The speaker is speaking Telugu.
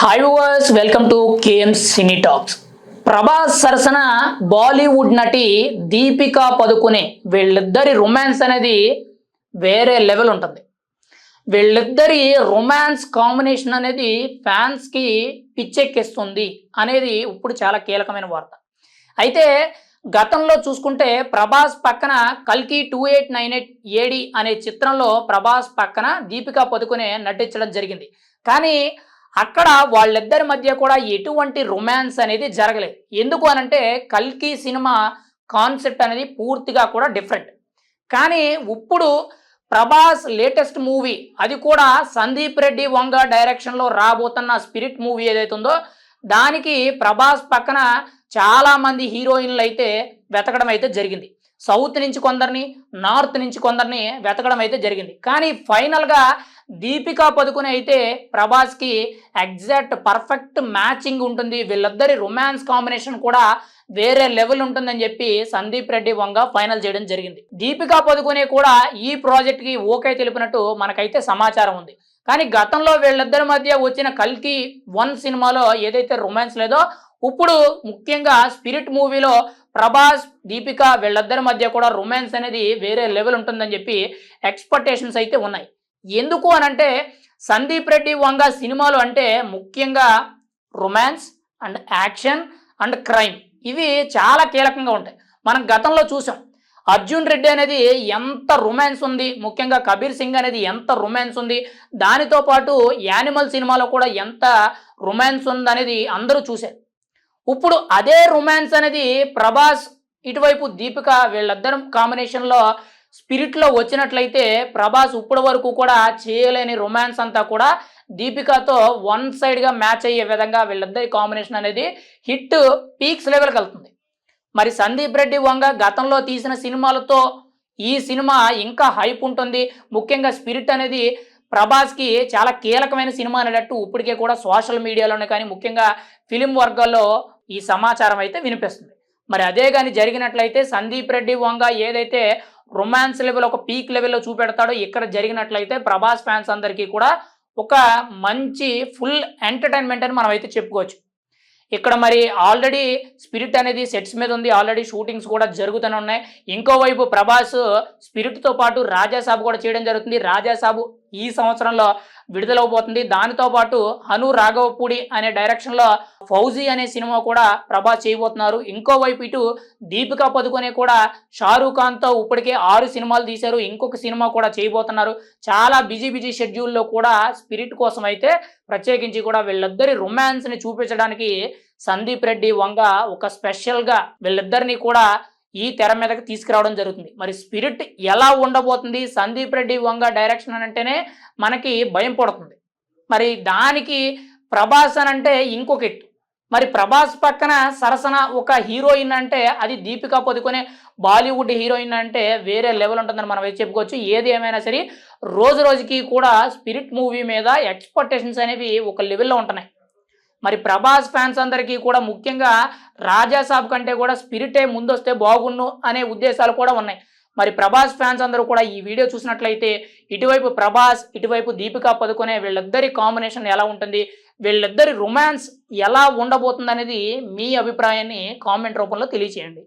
Hi viewers welcome to KM cine talks Prabhas సరసన బాలీవుడ్ నటి దీపికా పదుకునే వీళ్ళిద్దరి రొమాన్స్ అనేది వేరే లెవెల్ ఉంటుంది. వీళ్ళిద్దరి రొమాన్స్ కాంబినేషన్ అనేది ఫ్యాన్స్కి పిచ్చెక్కిస్తుంది అనేది ఇప్పుడు చాలా కీలకమైన వార్త. అయితే గతంలో చూసుకుంటే ప్రభాస్ పక్కన కల్కి two eight nine eight AD అనే చిత్రంలో ప్రభాస్ పక్కన దీపికా పదుకునే నటించడం జరిగింది. కానీ అక్కడ వాళ్ళిద్దరి మధ్య కూడా ఎటువంటి రొమాన్స్ అనేది జరగలేదు. ఎందుకు అనంటే కల్కి సినిమా కాన్సెప్ట్ అనేది పూర్తిగా కూడా డిఫరెంట్ కానీ ఇప్పుడు ప్రభాస్ లేటెస్ట్ మూవీ అది కూడా సందీప్ రెడ్డి వంగ డైరెక్షన్లో రాబోతున్న స్పిరిట్ మూవీ ఏదైతుందో దానికి ప్రభాస్ పక్కన చాలామంది హీరోయిన్లు అయితే వెతకడం అయితే జరిగింది. సౌత్ నుంచి కొందరిని నార్త్ నుంచి కొందరిని వెతకడం అయితే జరిగింది. కానీ ఫైనల్గా దీపికా పదుకుని అయితే ప్రభాస్కి ఎగ్జాక్ట్ పర్ఫెక్ట్ మ్యాచింగ్ ఉంటుంది. వీళ్ళిద్దరి రొమాన్స్ కాంబినేషన్ కూడా వేరే లెవెల్ ఉంటుందని చెప్పి సందీప్ రెడ్డి వంగ ఫైనల్ చేయడం జరిగింది. దీపికా పదుకునే కూడా ఈ ప్రాజెక్ట్కి ఓకే తెలిపినట్టు మనకైతే సమాచారం ఉంది. కానీ గతంలో వీళ్ళిద్దరి మధ్య వచ్చిన కల్కి వన్ సినిమాలో ఏదైతే రొమాన్స్ లేదో ఇప్పుడు ముఖ్యంగా స్పిరిట్ మూవీలో ప్రభాస్ దీపిక వీళ్ళిద్దరి మధ్య కూడా రొమాన్స్ అనేది వేరే లెవెల్ ఉంటుందని చెప్పి ఎక్స్పెక్టేషన్స్ అయితే ఉన్నాయి. ఎందుకు అనంటే సందీప్ రెడ్డి వంగ సినిమాలు అంటే ముఖ్యంగా romance and action and crime ఇవి చాలా కీలకంగా ఉంటాయి. మనం గతంలో చూసాం. అర్జున్ రెడ్డి అనేది ఎంత రొమాన్స్ ఉంది ముఖ్యంగా కబీర్ సింగ్ అనేది ఎంత రొమాన్స్ ఉంది దానితో పాటు యానిమల్ సినిమాలో కూడా ఎంత రొమాన్స్ ఉంది అనేది అందరూ చూశారు. ఇప్పుడు అదే రొమాన్స్ అనేది ప్రభాస్ ఇటువైపు దీపిక వీళ్ళిద్దరం కాంబినేషన్లో స్పిరిట్లో వచ్చినట్లయితే ప్రభాస్ ఇప్పటి వరకు కూడా చేయలేని రొమాన్స్ అంతా కూడా దీపికతో వన్ సైడ్గా మ్యాచ్ అయ్యే విధంగా వీళ్ళిద్దరి కాంబినేషన్ అనేది హిట్ పీక్స్ లెవెల్కి వెళ్తుంది. మరి సందీప్ రెడ్డి వంగ గతంలో తీసిన సినిమాలతో ఈ సినిమా ఇంకా హైప్ ఉంటుంది. ముఖ్యంగా స్పిరిట్ అనేది ప్రభాస్కి చాలా కీలకమైన సినిమా అనేటట్టు ఇప్పటికే కూడా సోషల్ మీడియాలోనే కానీ ముఖ్యంగా ఫిలిం వర్గాల్లో ఈ సమాచారం అయితే వినిపిస్తుంది. మరి అదే కానీ జరిగినట్లయితే సందీప్ రెడ్డి వంగ ఏదైతే రొమాన్స్ లెవెల్ ఒక పీక్ లెవెల్లో చూపెడతాడో ఇక్కడ జరిగినట్లయితే ప్రభాస్ ఫ్యాన్స్ అందరికీ కూడా ఒక మంచి ఫుల్ ఎంటర్టైన్మెంట్ అని మనం అయితే చెప్పుకోవచ్చు. ఇక్కడ మరి ఆల్రెడీ స్పిరిట్ అనేది సెట్స్ మీద ఉంది. ఆల్రెడీ షూటింగ్స్ కూడా జరుగుతూనే ఉన్నాయి. ఇంకోవైపు ప్రభాస్ స్పిరిట్తో పాటు రాజాసాబు కూడా చేయడం జరుగుతుంది. రాజాసాబు ఈ సంవత్సరంలో విడుదలవబోతుంది. దానితో పాటు హను రాఘవపూడి అనే డైరెక్షన్లో ఫౌజీ అనే సినిమా కూడా ప్రభా చేయబోతున్నారు. ఇంకోవైపు ఇటు దీపికా పదుకొనే కూడా షారూఖ్ ఖాన్తో ఇప్పటికే ఆరు సినిమాలు తీశారు. ఇంకొక సినిమా కూడా చేయబోతున్నారు. చాలా బిజీ బిజీ షెడ్యూల్లో కూడా స్పిరిట్ కోసం అయితే ప్రత్యేకించి కూడా వీళ్ళిద్దరి రొమాన్స్ని చూపించడానికి సందీప్ రెడ్డి వంగ ఒక స్పెషల్గా వీళ్ళిద్దరిని కూడా ఈ తెర మీదకి తీసుకురావడం జరుగుతుంది. మరి స్పిరిట్ ఎలా ఉండబోతుంది? సందీప్ రెడ్డి వంగ డైరెక్షన్ అని అంటేనే మనకి భయం పడుతుంది. మరి దానికి ప్రభాస్ అని అంటే ఇంకొక ఎత్తు. మరి ప్రభాస్ పక్కన సరసన ఒక హీరోయిన్ అంటే అది దీపికా పొదుకునే బాలీవుడ్ హీరోయిన్ అంటే వేరే లెవెల్ ఉంటుందని మనం అయితే చెప్పుకోవచ్చు. ఏది ఏమైనా సరే రోజు రోజుకి కూడా స్పిరిట్ మూవీ మీద ఎక్స్పెక్టేషన్స్ అనేవి ఒక లెవెల్లో ఉంటున్నాయి. మరి ప్రభాస్ ఫ్యాన్స్ అందరికీ కూడా ముఖ్యంగా రాజాసాబ్ కంటే కూడా స్పిరిటే ముందొస్తే బాగున్ను అనే ఉద్దేశాలు కూడా ఉన్నాయి. మరి ప్రభాస్ ఫ్యాన్స్ అందరూ కూడా ఈ వీడియో చూసినట్లయితే ఇటువైపు ప్రభాస్ ఇటువైపు దీపికా పదుకునే వీళ్ళిద్దరి కాంబినేషన్ ఎలా ఉంటుంది వీళ్ళిద్దరి రొమాన్స్ ఎలా ఉండబోతుంది అనేది మీ అభిప్రాయాన్ని కామెంట్ రూపంలో తెలియచేయండి.